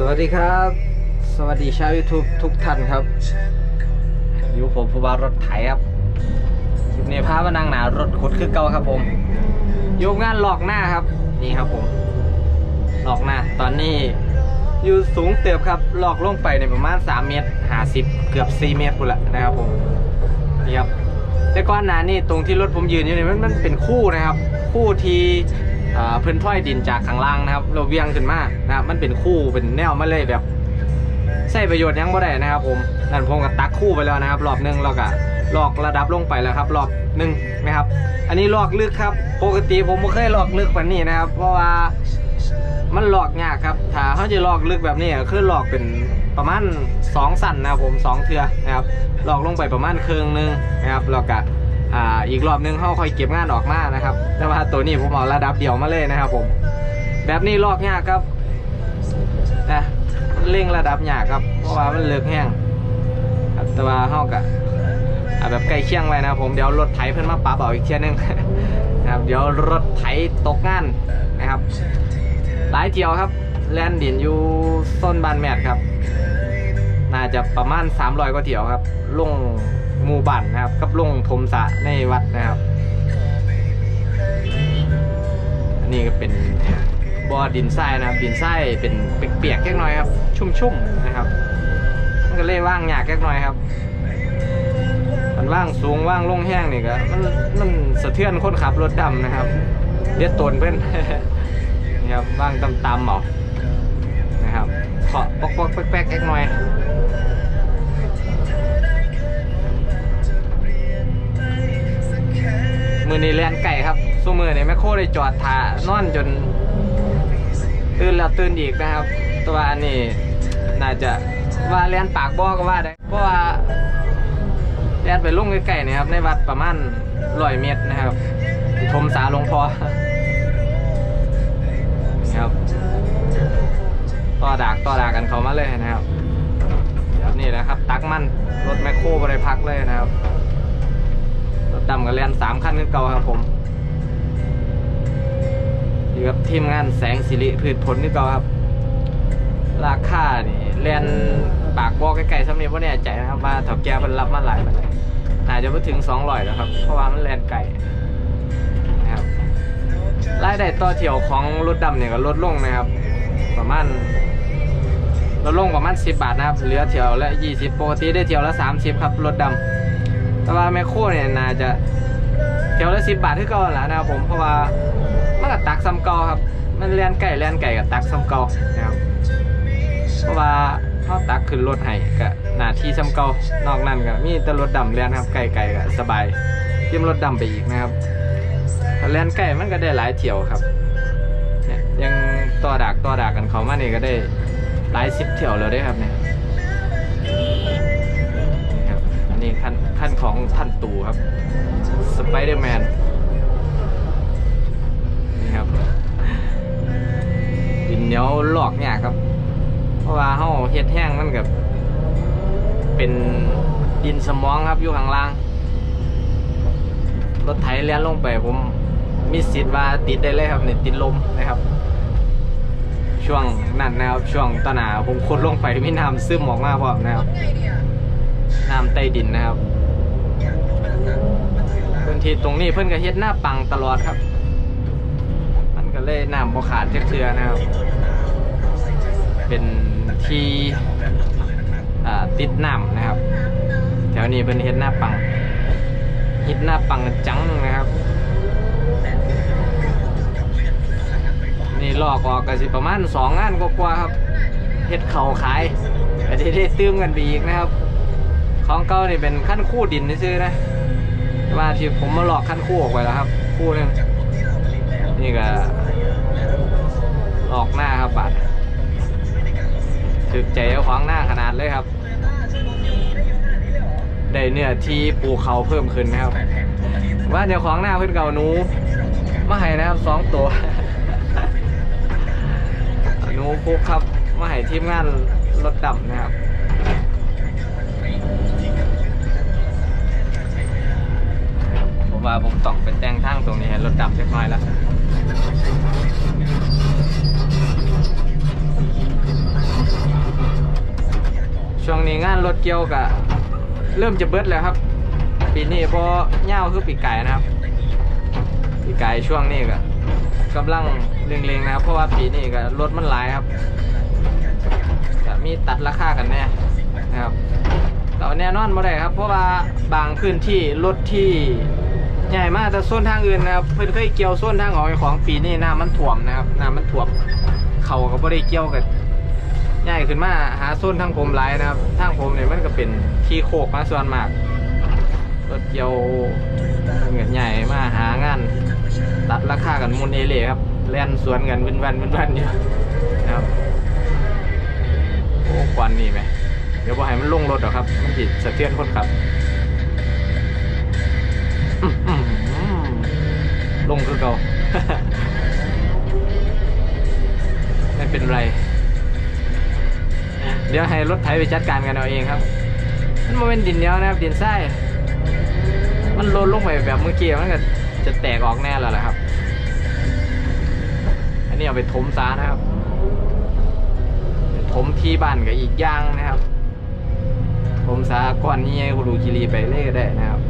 สวัสดีครับ สวัสดีชาวยูทูบทุกท่านครับ อยู่ผมผู้บารถไถครับคลิปนี้พามานั่งหนารถขุดคือเก่าครับผมยุงานหลอกหน้าครับ นี่ครับผมหลอกหน้า ตอนนี้อยู่สูงเติบครับหลอกลงไปในประมาณ 3 เมตร50เกือบ 4 เมตรพุ่นละนะครับผมนี่ครับแต่ก่อนหนานี่ตรงที่รถผมยืนอยู่นี่มันมันเป็นคู่นะครับ คู่ที่ เพิ่นถ้อยดินจากข้างล่างนะครับเราเวียงขึ้นมานะครับมันเป็นคู่เป็นแนวมาเลยแบบใช้ประโยชน์ยังบ่ได้นะครับ ผมนั่นผมก็ตักคู่ไปแล้วนะครับ รอบหนึงเราก็ลอกระดับลงไปแล้วครับ รอบหนึ่งนะครับ อันนี้ลอกลึกครับ ปกติผมไม่เคยลอกลึกกว่านี้นะครับ เพราะว่ามันลอกยากครับ ถ้าเขาจะลอกลึกแบบนี้คือลอกเป็นประมาณ2สั่นนะครับผมสองเทือนะครับลอกลงไปประมาณครึ่งหนึงนะครับแล้วก็ อ่าอีกรอบหนึงเขาค่อยเก็บงานออกมานะครับ แต่ว่าตัวนี้ผมเอาระดับเดียวมาเลยนะครับ ผม แบบนี้ลอกยากครับนะเร่งระดับยากครับ เพราะว่ามันเลือกแห้งแต่ว่าเฮากะเอาแบบใกล้เคียงไว้นะครับผมเดี๋ยวรถไถเพิ่นมาปรับเอาอีกเที่ยหนึงนะครับเดี๋ยวรถไถตกงานนะครับ หลายเที่ยวครับ แลนดินอยู่ต้นบานแมทครับ น่าจะประมาณ 300กว่าเที่ยวครับลง หมู่บ้านนะครับ กับลงทมสะในวัดนะครับ อันนี้ก็เป็นบ่อดินทรายนะครับ ดินทรายเป็นเปียกๆแค่น้อยครับ ชุ่มๆนะครับ มันก็เลยว่างหยากแค่น้อยครับมันว่างสูงว่างลงแห้งนี่ก็มันมันสะเทือนคนขับรถดำนะครับเลียดตนเพื่อนนี่ครับว่างตำๆเอานะครับเคาะปอกๆแป๊กๆแค่น้อย อนี้แลนไก่ครับสู้มือนี่แมคโคได้จอดถานอนจน ตื่นแล้วตื่นอีกนะครับ แตัวาอันนี้น่าจะว่าแลนปากบ่อก็ว่าได้เพราะว่าแลนไปลุ่งใกล้ๆนี่ครับ ในวัดประมาณร้อยเมตรนะครับชมสาลงพอนี่ครับต่อดากต่อดากกันเขามาเลยนะครับนี่แหละครับ ตักมันรถแมคโครบริพักเลยนะครับ ดำกับแลนสามคันขึ้นเก่าครับผมอยู่กับทีมงานแสงสิริพืชผลขึ้นเก่าครับ ราคานี่แลนปากบอกใกล้ๆสำเนียงว่าแน่ใจนะครับว่าเถาแก่มันรับมาหลายมันเลยน่าจจะไปถึงสองร้อยแล้วครับ เพราะว่ามันแลนไก่นะครับรายได้ต่อเที่ยวของรถดำเนี่ยก็ลดลงนะครับ ประมาณลดลงประมาณ10 บาทนะครับ เหลือเที่ยวละ 20ปกติได้เที่ยวละ 30 ครับรถดำ แต่ว่าแมคโครเนี่ยน่าจะเที่ยวละสิบบาทที่เก่าแหละนะครับผมเพราะว่ามันก็ตักซ้ำเก่าครับ มันเลียนไก่เลียนไก่กับตักซ้ำเก่านะครับเพราะว่าเขาตักขึ้นรถให้ก็หน้าที่ซ้ำเก่านอกนั้นก็มีแต่รถดำเลียนครับไก่ไก่ก็สบายยิ่มรถดำไปอีกนะครับเลียนไก่มันก็ได้หลายเที่ยวครับเนี่ยยังต่อดากต่อดากกันเขามานี่ก็ได้หลายสิบเที่ยวแล้วด้วยครับเนี่ยครับอันนี้ขั้น ขั้นของท่านตู่ครับสไปเดอร์แมนนี่ครับดินเหนียวหลอกเนี่ยครับ เพราะว่าเฮาเฮ็ดแห้งมันกับเป็นดินสมองครับอยู่ข้างล่าง รถไถเลี้ยนลงไปผมมีสิทธิ์ว่าติดได้เลยครับเนี่ยติดลมนะครับ ช่วงนั้นนะครับช่วงตอนหนาผมขุดลงไปมีน้ำซึมออกมาพร้อมนะครับน้ำใต้ดินนะครับ พื้นที่ตรงนี้เพิ่นก็เฮ็ดหน้าปังตลอดครับ มันก็เลยน้ำบ่ขาดจักเทือนะครับ เป็นที่ติดน้ำนะครับ แถวนี้เพิ่นเฮ็ดหน้าปังเฮ็ดหน้าปังจังนะครับ นี่ลอกออกก็สิประมาณสองงานกว่าครับเฮ็ดเข่าขายก็จะได้ตื้มกันไปอีกนะครับ ของเก่านี่เป็นขั้นคู่ดินนี่ซื่อนะ แต่ว่าที่ผมมาหลอกขั้นคู่ออกไปแล้วครับ คู่นึงนี่ก็ออกหน้าครับบาดถึกใจเอาขวางหน้าขนาดเลยครับ ได้เนื้อที่ปูเขาเพิ่มขึ้นนะครับ ว่าเดี๋ยวของหน้าเพื่อนเก่านูมาให้นะครับสองตัวหนูปุ๊กครับมาให้ทีมงานรถดำนะครับ ผมว่าผมต้องไปแต่งทางตรงนี้ให้รถดำเล็กน้อยแล้วรถเกี่ยวกับเริ่มจะเบิดแล้วครับ ปีนี้พอเง่าคือปีกไก่นะครับ ปีกไก่ช่วงนี้ก็กำลังเล็งๆนะครับเพราะว่าปีนี้ก็รถมันหลายครับจะมีตัดราคากันแน่นะครับแต่ว่าแน่นอนบ่ได้ครับ เพราะว่าบางพื้นที่รถที่ ใหญ่มากแต่โซนทางอื่นนะครับเพิ่นเคยเกี่ยวโซนทางของของปีนี้น้ำมันท่วมนะครับน้ำมันท่วมเขาก็บ่ได้เกี่ยวกันใหญ่ขึ้นมาหาโซนทางผมหลายนะครับทางผมเนี่ยมันก็เป็นที่โคกมาส่วนมากรถเกี่ยวเงินใหญ่มาหางาน ตัดราคากันมุนเอเล่ครับแล่นสวนกันเป็นวันเป็นวันอยู่นะครับโอ้ควันนี่ไหมเดี๋ยวพอให้มันลงรถหรอครับ มันจิตสะเทือนคนขับ ลงคือเก่า ไม่เป็นไร เดี๋ยวให้รถไถไปจัดการกันเอาเองครับ มันบ่เป็นดินเหนียวนะครับดินทรายมันโลนลงไปแบบเมื่อกี้มันก็จะแตกออกแน่แล้วแหละครับ อันนี้เอาไปถมซานะครับถมที่บ้านกับอีกอย่างนะครับถมซาก้อนนี้ให้กูดูกิรีไปเล่ก็ได้นะครับ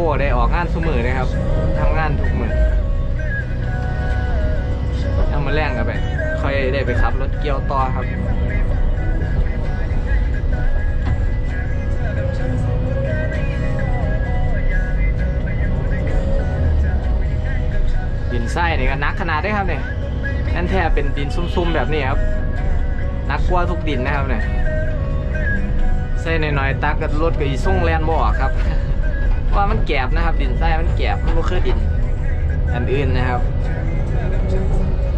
ำหรับงานไมโครได้ออกงานสมือนะครับทำงานทุกมือถ้ามาแรงกันไปค่อยได้ไปขับรถเกียวต่อครับดินไส้นี่ก็นักขนาดได้ครับเนี่ยนั่นแท้เป็นดินซุ่มๆแบบนี้ครับนักกว่าทุกดินนะครับเนี่ยใส่หน่อยๆตักกับรถกับอีส่งแลนบ่อครับ ว่ามันแกบนะครับ ดินทรายมันแกบมันก็คือดิน อันอื่นนะครับ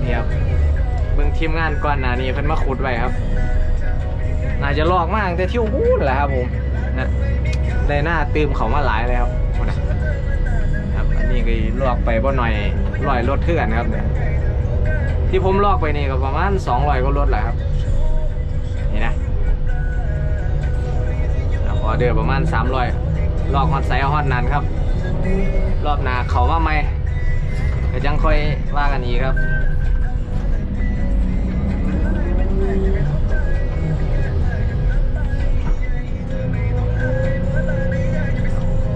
นี่ครับเบิ่งทีมงานก่อนหน้านี้เพิ่นมาขุดไว้ครับน่าจะลอกมากแต่เที่ยวพูดแหละครับผมนะได้หน้าตืมเขามาหลายเลยครับนะครับ อันนี้ก็ลอกไปบ่หน่อยลอยรถเทื่อนครับเนี่ยที่ผมลอกไปนี่ก็ประมาณ200กว่ารถแหละครับนี่นะออเดอร์ประมาณ300รอย บฮอตไซส์ฮอตนั้นครับ รอบหน้าเขามาใหม่ก็ยังค่อยว่ากันอีกครับ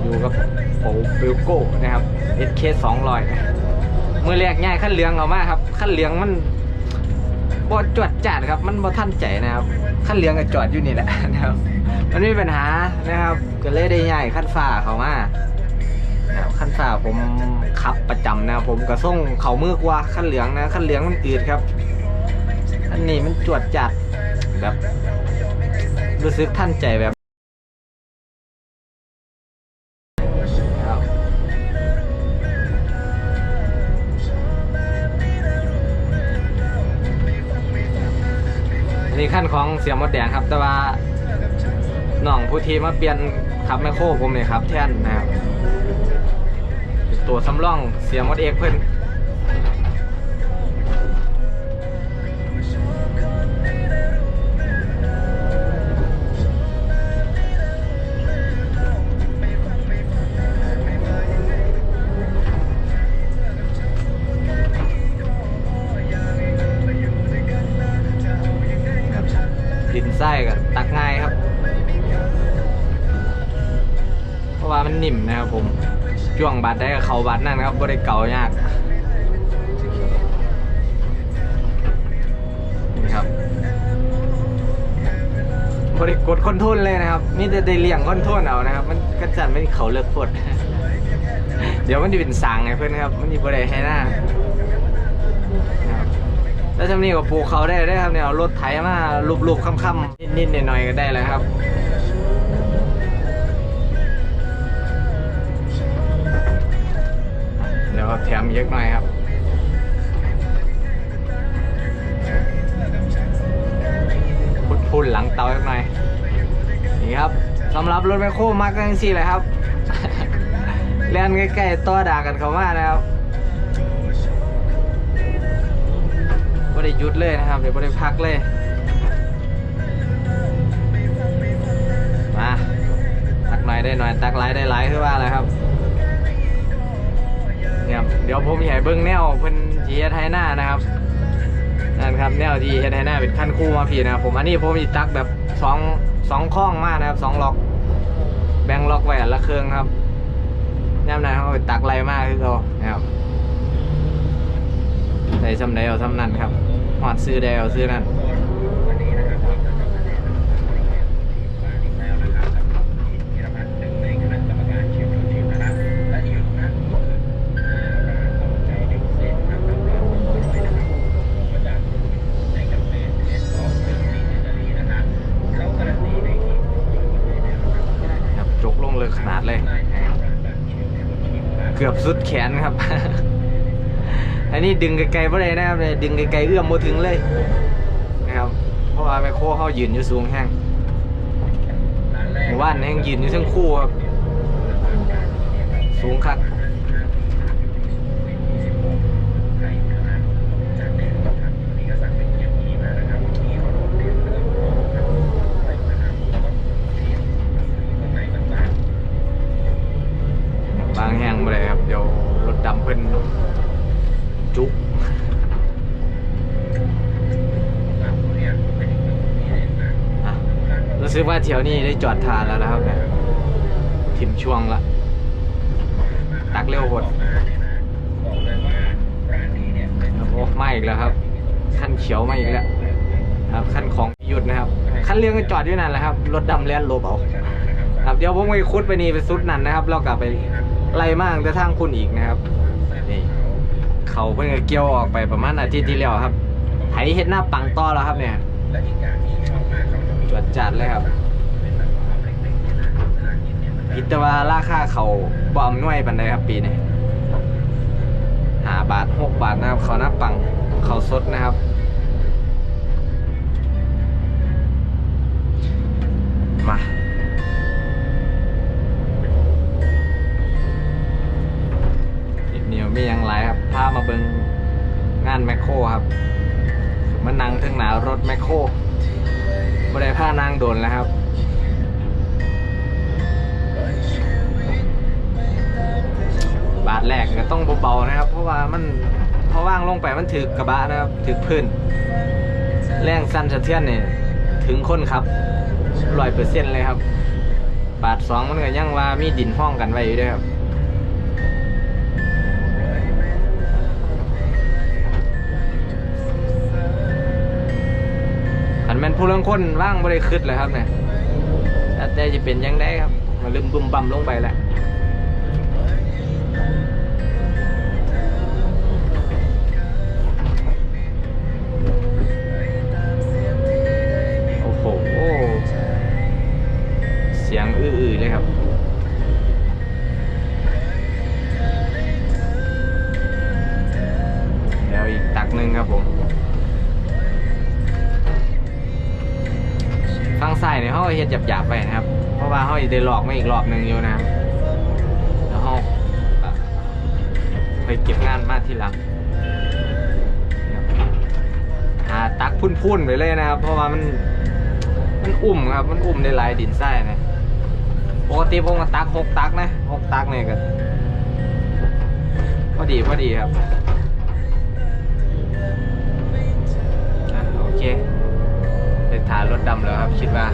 อยู่กับโปบิลโก้นะครับ SK 200มือแรกง่ายขั้นเหลืองเอามากครับขั้นเหลืองมันบ่จวดจัดครับ มันบ่ท่านใจนะครับขั้นเหลืองก็จอดอยู่นี่แหละนะครับ มันไม่มีปัญหานะครับก็เลยได้ใหญ่ขั้นฟ้าเขามาขั้นฟ้าผมขับประจำนะผมก็ส่งเข่ามือกว่าขั้นเหลืองนะขั้นเหลืองมันอืดครับอันนี้มันจวดจัดแบบรู้สึกท่านใจแบบนนี้ขั้นของเสียมดแดงครับ แต่ว่า น้องผู้ทีมาเปลี่ยนขับแมคโครผมเนี่ยครับ แท่นนะครับ ตัวสำรองเสียงมดเอกเพื่อน จ้วงบัตรได้กับเขาบัตรนั่นครับบ่ได้เก่ายากนี่ครับบ่ได้กดคอนโทรลเลยนะครับนี่จะได้เลี่ยงคอนโทรลเอานะครับ มันก็จะไม่เขาเลิกกดเดี๋ยวมันจะเป็นสังไงเพื่อนครับ มันจะบ่ได้ให้หน้าแล้วทำนี่ก็ปลูกเขาได้ได้ครับเนี่ยเอารถไถมาลูบๆค่ำๆนิดๆหน่อยๆก็ได้แล้วครับ เยอะหน่อยครับพุดพุ่นหลังเตาเยอะหน่อยนี่ครับสำหรับรถแมคโครมักกันสี่เลยครับเล่นใกล้ๆตัวด่ากันเขามานะครับไม่ได้หยุดเลยนะครับ เดี๋ยวไม่ได้พักเลย มาทน่อย ตักหลายได้หลายคือว่าอะไรครับ เนี่ยครับเดี๋ยวผมใหญ่เบิ้งแนวเพิ่นจีเฮ็ดให้หน้านะครับนั่นครับแนวที่เฮ็ดให้หน้าเป็นขั้นคู่มาพี่นะครับผมอันนี้ผมมีตักแบบสองสองข้องมากนะครับสองล็อก แบ่งล็อกไว้อันละเครื่องครับย่ำนั้นเขาไปตักไรมากคือเขานะครับใส่ซ้ำใดเอาซ้ำนั่นครับหอดซื้อใดเอาซื้อนั่น เกือบสุดแขนครับ อันนี้ดึงไกลๆไม่ได้นะครับเนี่ยดึงไกลๆเอื้อมมาถึงเลยนะครับ เพราะว่าแมคโครเขายืนอยู่สูงแห้งหมู่บ้านแห้งยืนอยู่ทั้งคู่ครับ สูงคักบางแห้งไม่ได้ครับ เดี๋ยวรถดำ เพิ่นจุกรู้สึกว่าเที่ยวนี้ได้จอดทานแล้วนะครับเนี่ยทิมช่วงละ ตักเร็วหดโอ้ไมาอีกแล้วครับ ขั้นเขียวไมาอีกแล้วครับขั้นของหยุดนะครับ ขั้นเลี้ยงก็จอดอยู่นั่นแหละครับ รถดำเลี้ยนโลบเอาครับเดี๋ยวผมไปคุดไปนี่ไปสุดนั่นนะครับ เรากลับไปไล่มากแต่ทางคุณอีกนะครับ เขาเพิ่งเกี่ยวออกไปประมาณอาทิตย์ที่แล้วครับไถเห็ดหน้าปังต่อแล้วครับเนี่ยจวดจัดเลยครับพิจว่าราคาเขาบอมน่วยปันไดครับปีนี้หาบาทหกบาทนะครับเขาหน้าปังเขาสดนะครับมา มีหยังไรครับพามาเบิงงานแมคโครครับมานั่งถึงหนารถแมคโครไม่ได้ผ้านางโดนแล้วครับบาทแรกก็ต้องเบาๆนะครับ เพราะว่ามันเพราะว่างลงไปมันถือกระบะนะครับถือพื้นแรงสั้นสะเทือนเนี่ยถึงคนครับร้อยเปอร์เซ็นต์เลยครับ บาทสองมันก็ยังว่ามีดินห้องกันไว้อยู่ด้วยครับ นแม่นผู้เรื่องคนว่างบริคืดเลยครับเนี่ยแต่จะเป็นยังได้ครับ มาลืมบุ่มบัมลงไปแล้วโอ้โหเสียงอื้อๆเลยครับ เฮ็ดหยาบๆไปนะครับ เพราะว่าเขาจะได้หลอกมาอีกรอบหนึ่งอยู่นะแล้วเขาไปเก็บงานมาทีหลังหาตักพุ่นๆไปเลยนะครับ เพราะว่ามันมันอุ่มครับ มันอุ่มในลายดินทรายนะปกติผมก็ตักหกตักนะหกตักเนี่ยก็พอดีพอดีครับอโอเคเดินทางรถดำแล้วครับ คิดว่า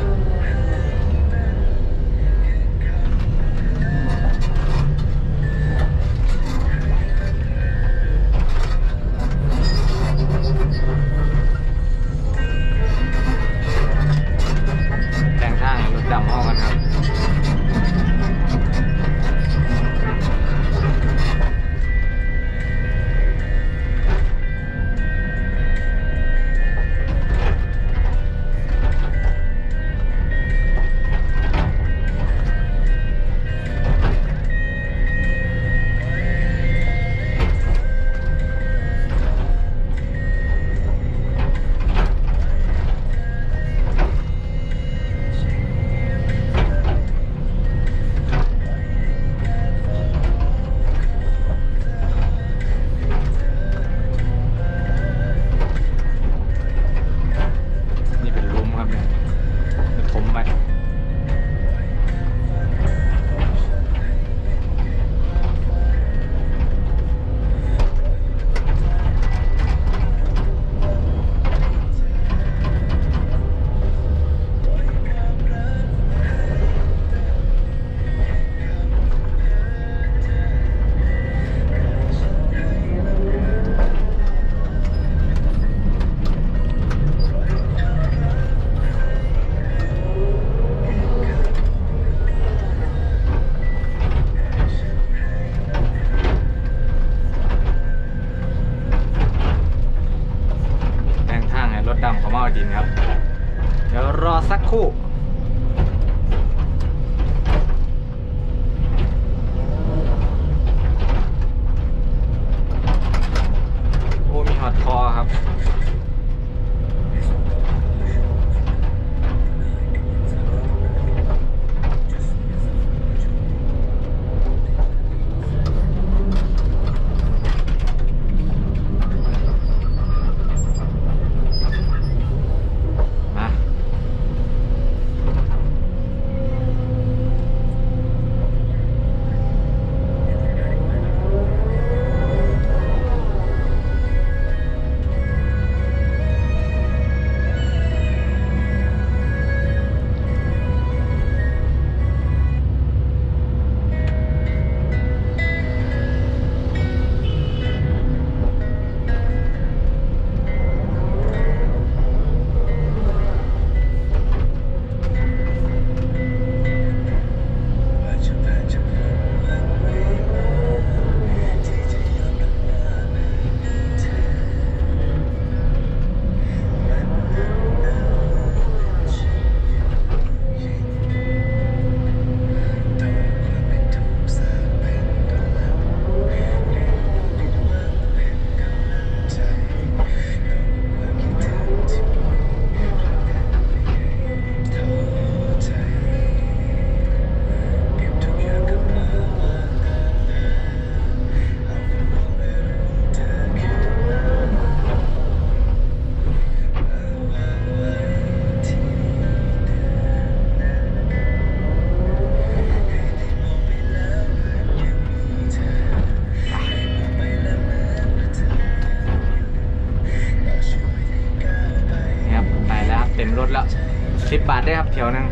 สิบบาทได้ครับเถียวหนึง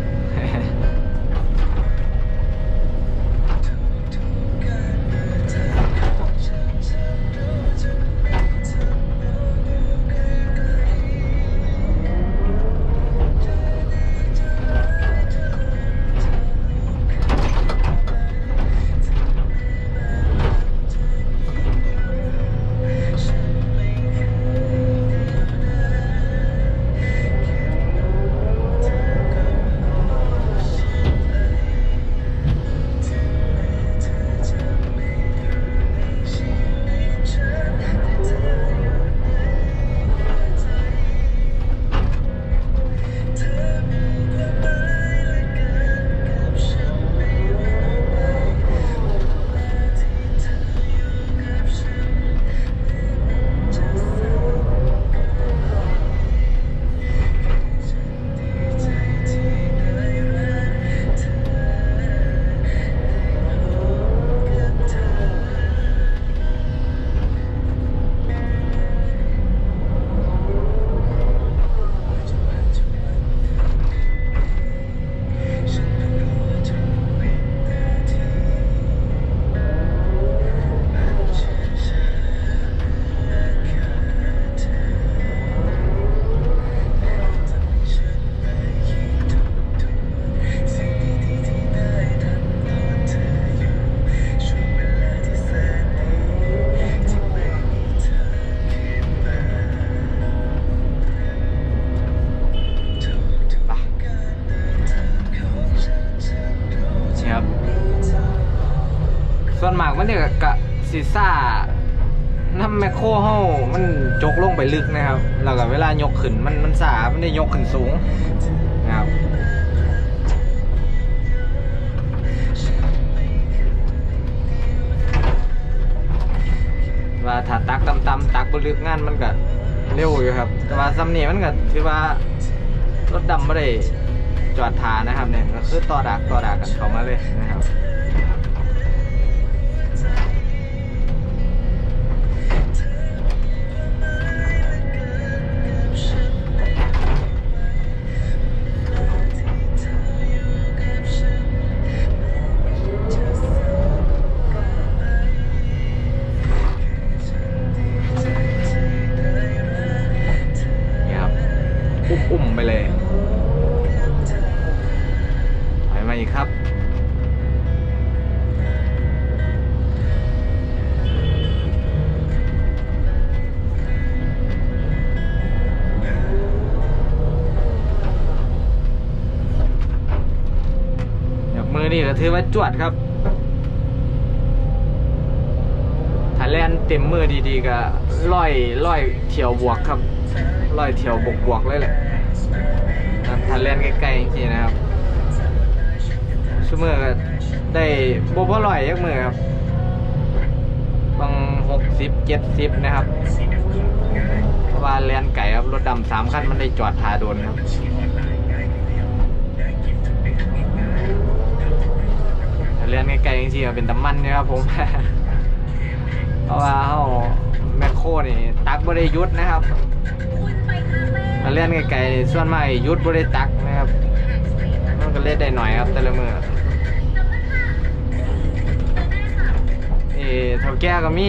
ขึ้นมันมันสามันได้ยกขึ้นสูงนะครับว่าถ้าตักต่ำๆตักบลึกงานมันก็เร็วอยู่ครับ แต่ว่าซัมนี่มันก็ถือว่ารถดำไม่ได้จอดทานะครับเนี่ยก็คือต่อดักต่อดักกันเข้ามาเลยนะครับ จวดครับถ้าแลนเต็มมือดีๆก็ร้อยร้อยเที่ยวบวกครับร้อยเที่ยวบวกบวกเลยแหละถ้าแลนใกล้ๆจริงๆนะครับชั่วมือก็ได้บ่พอร้อยยักมือครับบางหกสิบเจ็ดสิบนะครับเพราะว่าแลนไก่ครับรถดำสามคันมันได้จอดทาโดนครับ เรียนไกลๆจริงๆก็เป็นตำมันนะครับผม เพราะว่าเขาแมคโครนี่ตักบริยุทธนะครับถ้าเรียนไกลๆส่วนมากยุทธบริตักนะครับมันก็เล่นได้หน่อยครับแต่ละมือเท่าแก่ก็มี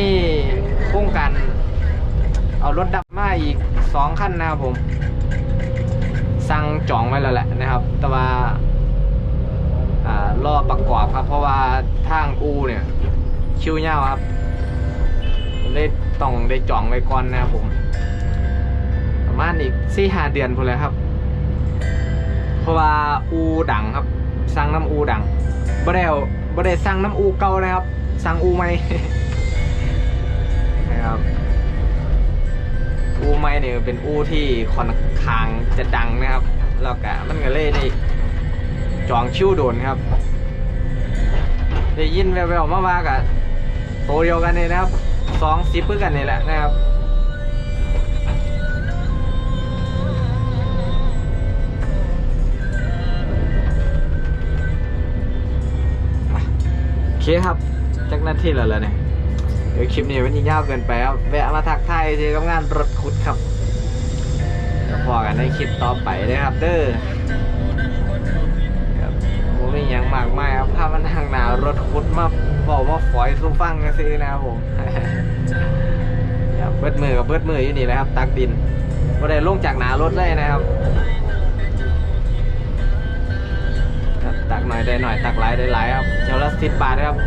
โครงการเอารถดับมาอีกสองคันนะครับผม สั่งจองไว้แล้วแหละนะครับ แต่ว่า รอประกอบครับ เพราะว่าทางอูเนี่ยคิวยาวครับได้ต้องได้จองไว้ก่อนนะครับผม ประมาณอีกสี่ห้าเดือนพอแล้วครับ เพราะว่าอูดังครับสั่งน้ำอูดังบ่ได้บ่ได้สั่งน้ำอูเก่านะครับสั่งอูใหม่นะครับอูใหม่เนี่ยเป็นอูที่ค่อนข้างจะดังนะครับแล้วก็มันก็เลยได้ จองคิวโดนครับ ได้ยินแววๆมาว่ากับโตเดียวกันนี่นะครับสองซิปเพื่อกันนี่แหละนะครับโอเคครับจักหน้าที่แล้วแหละเนี่ยเดี๋ยวคลิปนี้มันยิ่งยาวเกินไปครับแวะมาทักทายเจอกับงานรถขุดครับเดี๋ยวพอกันในคลิปต่อไปนะครับ เด้อ อย่างมากมายครับภาพมันทางหนาวรถคุดมาบอกว่าฝอยสู้ฟังกันซินะครับผมเบิดมือกับเบิดมืออยู่นี่นะครับ ตักดินก็ได้ลงจากหนารถเลยนะครับ ตักหน่อยได้หน่อยตักหลายได้หลายครับเจ้าละสิบบาทนะครับ